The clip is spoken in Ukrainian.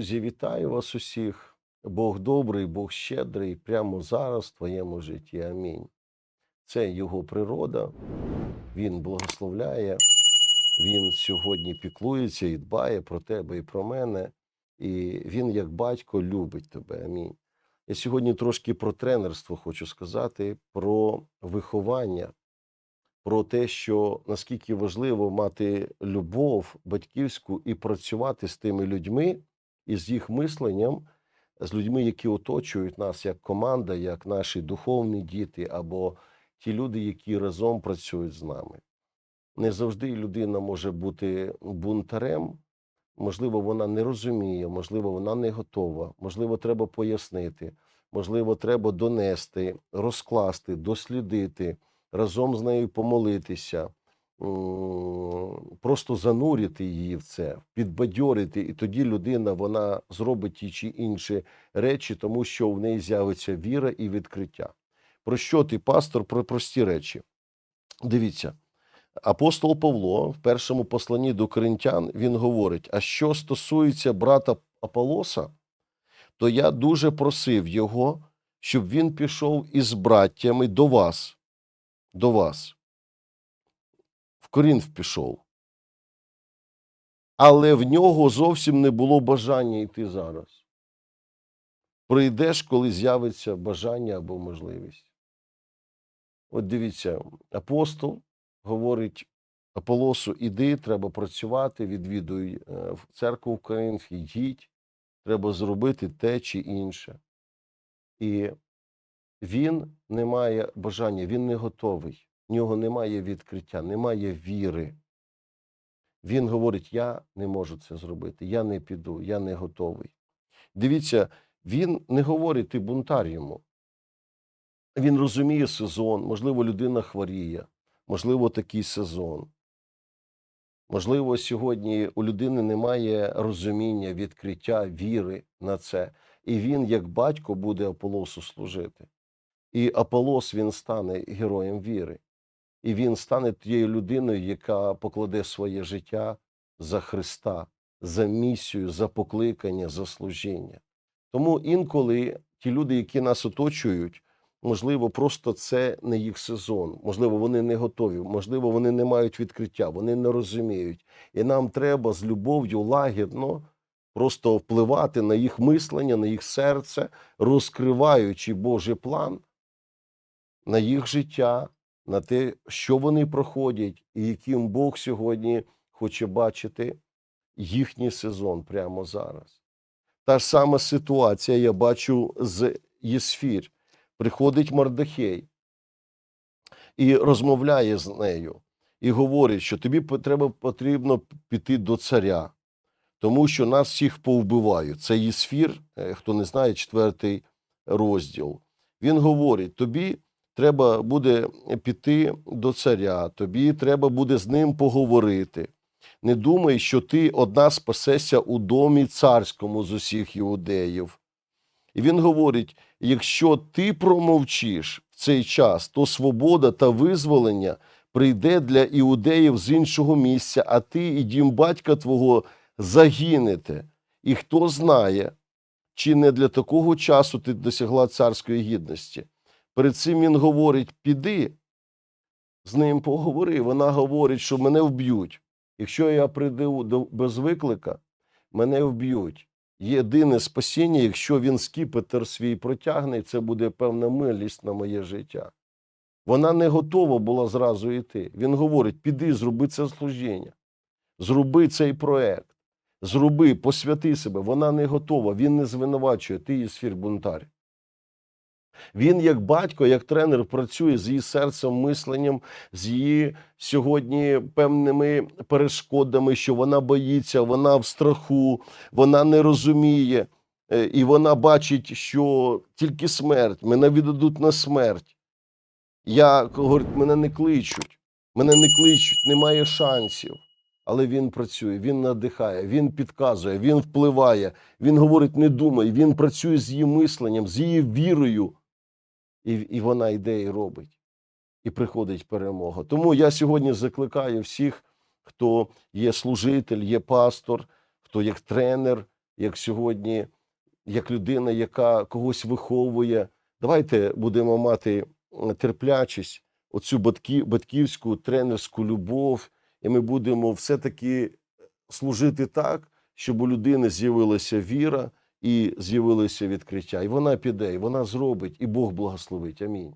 Друзі, вітаю вас усіх. Бог добрий, Бог щедрий прямо зараз в твоєму житті. Амінь. Це його природа. Він благословляє. Він сьогодні піклується і дбає про тебе і про мене. І він, як батько, любить тебе. Амінь. Я сьогодні трошки про тренерство хочу сказати, про виховання, про те, що наскільки важливо мати любов батьківську і працювати з тими людьми і з їх мисленням, з людьми, які оточують нас як команда, як наші духовні діти, або ті люди, які разом працюють з нами. Не завжди людина може бути бунтарем. Можливо, вона не розуміє, можливо, вона не готова, можливо, треба пояснити, можливо, треба донести, розкласти, дослідити, разом з нею помолитися, просто занурити її в це, підбадьорити, і тоді людина вона зробить ті чи інші речі, тому що в неї з'явиться віра і відкриття. Про що ти, пастор? Про прості речі. Дивіться. Апостол Павло в першому посланні до коринтян він говорить: а що стосується брата Аполоса, то я дуже просив його, щоб він пішов із браттями до вас, до вас. В Корінф пішов. Але в нього зовсім не було бажання йти зараз. Прийдеш, коли з'явиться бажання або можливість. От дивіться, апостол говорить Аполосу, іди, треба працювати, відвідуй е, церкву в Коринфі, йдіть, треба зробити те чи інше. І він не має бажання, він не готовий, в нього немає відкриття, немає віри. Він говорить: Я не можу це зробити, я не піду, я не готовий. Дивіться, він не говорить, ти бунтар йому. Він розуміє сезон, можливо, людина хворіє, можливо, такий сезон. Можливо, сьогодні у людини немає розуміння, відкриття, віри на це. І він, як батько, буде Аполосу служити. І Аполос він стане героєм віри. І він стане тією людиною, яка покладе своє життя за Христа, за місію, за покликання, за служіння. Тому інколи ті люди, які нас оточують, можливо, просто це не їх сезон. Можливо, вони не готові, можливо, вони не мають відкриття, вони не розуміють. І нам треба з любов'ю лагідно просто впливати на їх мислення, на їх серце, розкриваючи Божий план на їх життя, на те, що вони проходять, і яким Бог сьогодні хоче бачити їхній сезон прямо зараз. Та ж сама ситуація я бачу з Єсфір. Приходить Мардахей і розмовляє з нею, і говорить, що тобі треба потрібно піти до царя, тому що нас всіх повбивають. Це Єсфір, е, хто не знає, четвертий розділ. Він говорить: тобі треба буде піти до царя, тобі треба буде з ним поговорити. Не думай, що ти одна спасешся у домі царському з усіх іудеїв. І він говорить: якщо ти промовчиш в цей час, то свобода та визволення прийде для іудеїв з іншого місця, а ти і дім батька твого загинете. І хто знає, чи не для такого часу ти досягла царської гідності. Перед цим він говорить: піди, з ним поговори. Вона говорить, що мене вб'ють. Якщо я прийду без виклика, мене вб'ють. Єдине спасіння, якщо він скіпетр свій протягне, це буде певна милість на моє життя. Вона не готова була зразу йти. Він говорить: піди, зроби це служіння, зроби цей проект, зроби, посвяти себе. Вона не готова, він не звинувачує, ти є сфір бунтар. Він, як батько, як тренер, працює з її серцем, мисленням, з її сьогодні певними перешкодами, що вона боїться, вона в страху, вона не розуміє, е, і вона бачить, що тільки смерть, мене віддадуть на смерть. Я говорить, мене не кличуть, мене не кличуть, немає шансів. Але він працює, він надихає, він підказує, він впливає, він говорить, не думай, він працює з її мисленням, з її вірою. І, і вона йде і робить. І приходить перемога. Тому я сьогодні закликаю всіх, хто є служитель, є пастор, хто як тренер, як сьогодні, як людина, яка когось виховує. Давайте будемо мати терплячість, оцю батьківську тренерську любов, і ми будемо все-таки служити так, щоб у людини з'явилася віра і з'явилося відкриття. І вона піде, і вона зробить, і Бог благословить. Амінь.